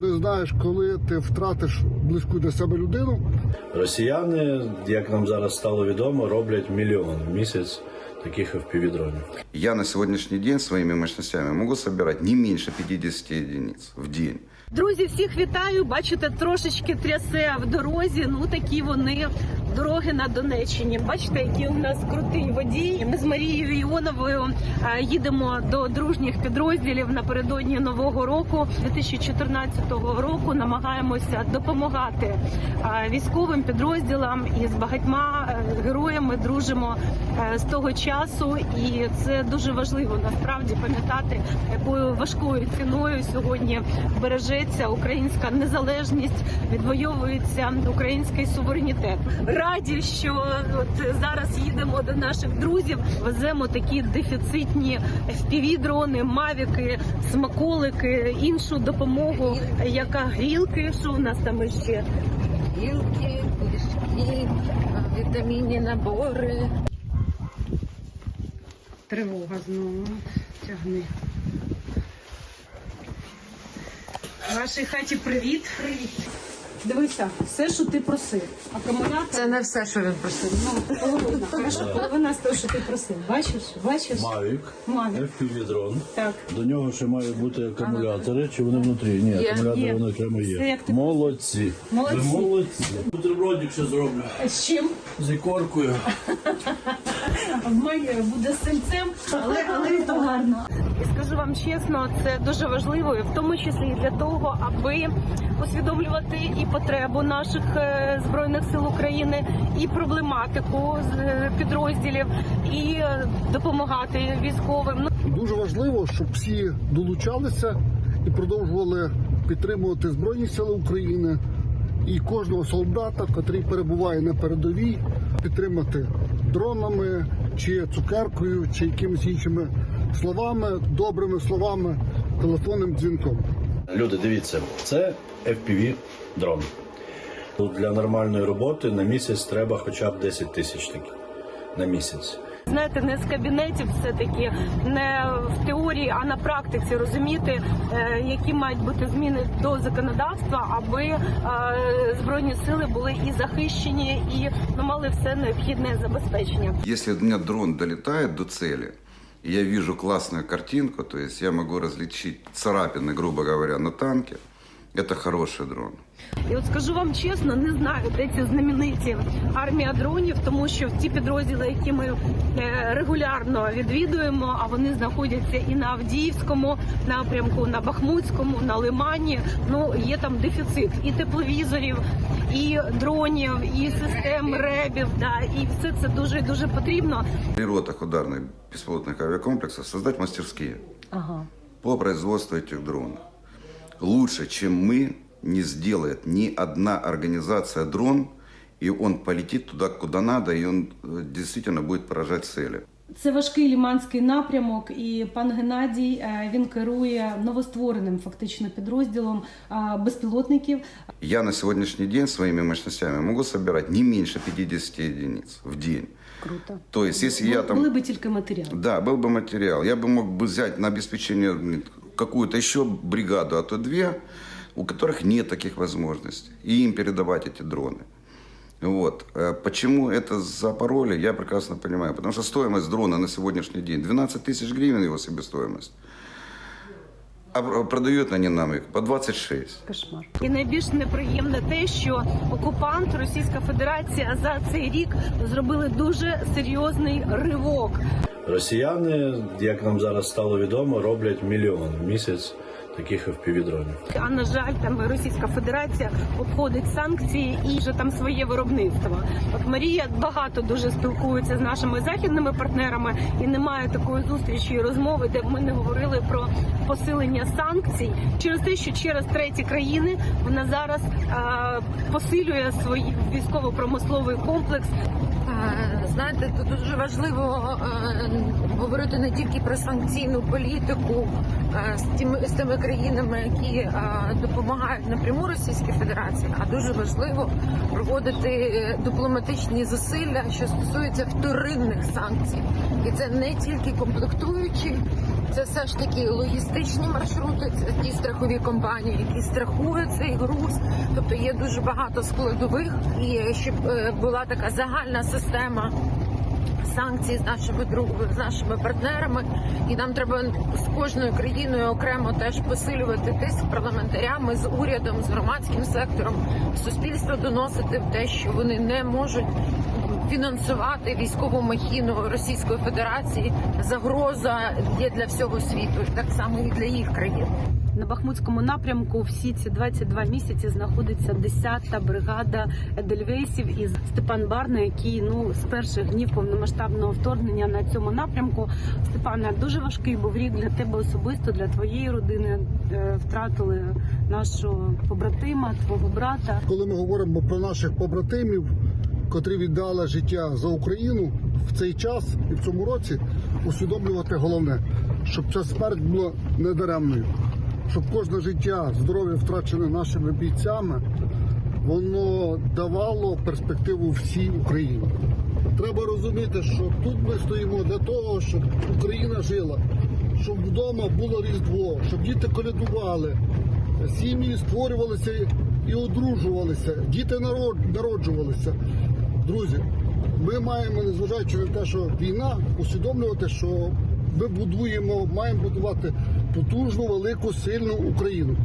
Ти знаєш, коли ти втратиш близьку для себе людину, Росіяни, як нам зараз стало відомо, роблять мільйон в місяць таких FPV-дронів. Я на сьогоднішній день своїми мощностями можу збирати не менше 50 единиц в день. Друзі, всіх вітаю. Бачите, трошечки трясе в дорозі. Ну такі вони дороги на Донеччині. Бачите, які у нас крутий водій. Ми з Марією Іоновою е, їдемо до дружніх підрозділів напередодні нового року 2014 року. Намагаємося допомагати е, військовим підрозділам і з багатьма е, героями дружимо з того часу. І це дуже важливо насправді пам'ятати, якою важкою ціною сьогодні бережеться українська незалежність, відвоюється український суверенітет. Раді, що от зараз їдемо до наших друзів, веземо такі дефіцитні FPV-дрони, мавіки, смаколики, іншу допомогу, яка грілки, що в нас там іще. Гілки, пиріжки, вітамінні набори. Тривога знову тягни. Вашій хаті привіт. Привіт. Дивися, все, що ти просив. Акумулятор. Це не все, що він просив. Ну, половина. Хорошо, половина з того, що ти просив. Бачиш? Бачиш? Mavic, Mavic. FPV-дрон. Так. До нього ще мають бути акумулятори, чи вони внутрі? Ні, Є. акумулятори Є. вони окремо є. як ти- Молодці. Молодці. Ви молодці. Бутербродик ще зроблю. З чим? З ікоркою. В мене буде з синцем, але, але то гарно. І скажу вам чесно, це дуже важливо, в тому числі і для того, аби усвідомлювати і потребу наших е, збройних сил України, і проблематику е, підрозділів, і е, допомагати військовим. Ну, дуже важливо, щоб всі долучалися і продовжували підтримувати Збройні Сили України і кожного солдата, який перебуває на передовій, підтримати дронами чи цукеркою, чи якимись іншими словами, добрими словами, телефонним дзвінком. Люди, дивіться, це FPV-дрон. Для нормальної роботи на місяць треба хоча б 10 тисяч таких на місяць. знаєте, не з кабінетів, все таки не в теорії, а на практиці розуміти, е, які мають бути зміни до законодавства, аби е, збройні сили були і захищені, і ну, мали все необхідне забезпечення. Если у дрон долетает до цели, и я вижу классную картинку, то есть я могу различить царапины, грубо говоря, на танке, это хороший дрон. І от скажу вам чесно, не знаю, де ці знамениті армія дронів, тому що ті підрозділи, які ми е, регулярно відвідуємо, а вони знаходяться і на Авдіївському напрямку, на Бахмутському, на Лимані. Ну є там дефіцит і тепловізорів, і дронів, і систем ребів. Да, і все це дуже дуже потрібно. При ротах ударных беспилотных авиакомплексов создать мастерские Ага. по производству этих дронов. Лучше, чем мы, не сделает ни одна организация дрон, и он полетит туда, куда надо, и он э, действительно будет поражать цели. Це важкий ліманський напрямок, і пан Геннадій е, він керує новоствореним фактично підрозділом е, безпілотників. Я на сегодняшний день своими мощностями могу собирать не меньше 50 единиц в день. Круто. То есть, если я там... Були би тільки матеріали. Да, был бы материал. Я бы мог бы взять на обеспечение м, какую-то еще бригаду, а то две, у которых нет таких возможностей, и им передавать эти дроны. Вот. Э, Почему это запороли, я прекрасно понимаю. Потому что стоимость дрона на сегодняшний день 12 тысяч гривен его себестоимость. А продають вони они нам їх по 26. Кошмар. І найбільш неприємне те, що окупант Російська Федерація за цей рік зробили дуже серйозний ривок. Росіяни, як нам зараз стало відомо, роблять мільйон в місяць таких FPV-дронів. А на жаль, там Російська Федерація обходить санкції і вже там своє виробництво. От Марія багато дуже спілкується з нашими західними партнерами, і немає такої зустрічі і розмови, де б ми не говорили про посилення санкцій через те, що через треті країни вона зараз е, посилює свій військово-промисловий комплекс. Е, Знаєте, тут дуже важливо е, говорити не тільки про санкційну політику е, з тими з тими країнами, які допомагають напряму Російській Федерації, а дуже важливо проводити дипломатичні зусилля, що стосуються вторинних санкцій, і це не тільки комплектуючі, Це все ж таки логістичні маршрути, це ті страхові компанії, які страхують цей груз. Тобто є дуже багато складових, і щоб е, була така загальна система. Санкцій з нашими друг- з нашими партнерами, і нам треба з кожною країною окремо теж посилювати тиск парламентарями з урядом, з громадським сектором, суспільство доносити те, що вони не можуть фінансувати військову махіну Російської Федерації. Загроза є для всього світу, так само і для їх країн. На Бахмутському напрямку всі ці 22 місяці знаходиться 10-та бригада Едельвейсів і Степан Барна, який ну з перших днів повномасштабного вторгнення на цьому напрямку. Степане, дуже важкий був рік для тебе особисто, для твоєї родини. Е, Втратили нашого побратима, твого брата. Коли ми говоримо про наших побратимів, котрі віддали життя за Україну в цей час і в цьому році, усвідомлювати головне, щоб ця смерть була недаремною, щоб кожне життя, здоров'я втрачене нашими бійцями, воно давало перспективу всій Україні. Треба розуміти, що тут ми стоїмо для того, щоб Україна жила, щоб вдома було різдво, щоб діти колядували, сім'ї створювалися і одружувалися, діти народжувалися. Друзі, ми маємо, незважаючи на те, що війна, усвідомлювати, що ми будуємо, маємо будувати потужну, велику, сильну Україну.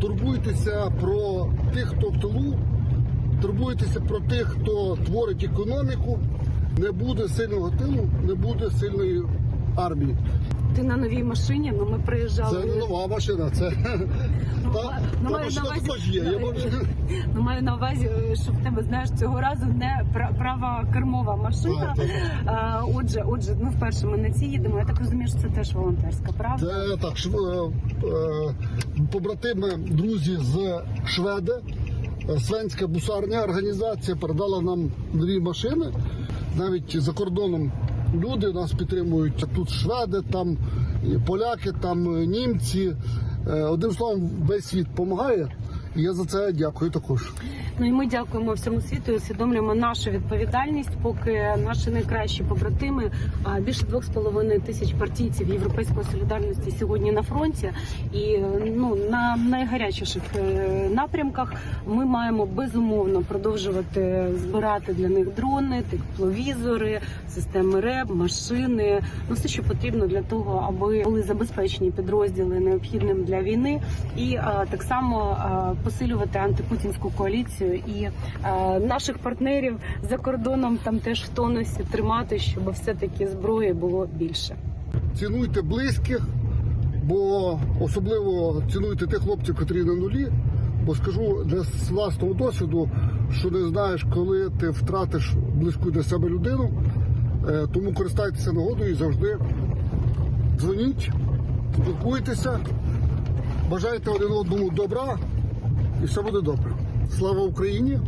Турбуйтеся про тих, хто в тилу, турбуйтеся про тих, хто творить економіку. Не буде сильного тилу, не буде сильної армії. Ти на новій машині. Ну ми приїжджали. Це не нова машина, це та, ну, та маю на увазі- також є. Я можу... Ну, маю на увазі, що в тебе знаєш цього разу не пра- права кермова машина. А, отже, отже, ну вперше ми на цій їдемо. Я так розумію, що це теж волонтерська, правда? Це так, шв- е, е, побратими, друзі з Шведи, Свенська бусарня організація передала нам дві машини. Навіть за кордоном люди нас підтримують. Тут шведи, там поляки, там е, німці. Е, Одним словом, весь світ допомагає. Я за це дякую також. Ну і ми дякуємо всьому світу і усвідомлюємо нашу відповідальність, поки наші найкращі побратими, а більше двох з половиною тисяч партійців Європейської солідарності сьогодні на фронті. І ну на найгарячіших е, напрямках ми маємо безумовно продовжувати збирати для них дрони, тепловізори, системи РЕБ, машини. Ну все, що потрібно для того, аби були забезпечені підрозділи необхідним для війни, і так само посилювати антипутінську коаліцію і а, наших партнерів за кордоном там теж в тонусі тримати, щоб все таки зброї було більше. цінуйте близьких, бо особливо цінуйте тих хлопців, котрі на нулі. Бо скажу для власного досвіду, що не знаєш, коли ти втратиш близьку для себе людину. Е, Тому користайтеся нагодою і завжди дзвоніть, спілкуйтеся, бажайте один одному добра, і все буде добре. Слава Україні!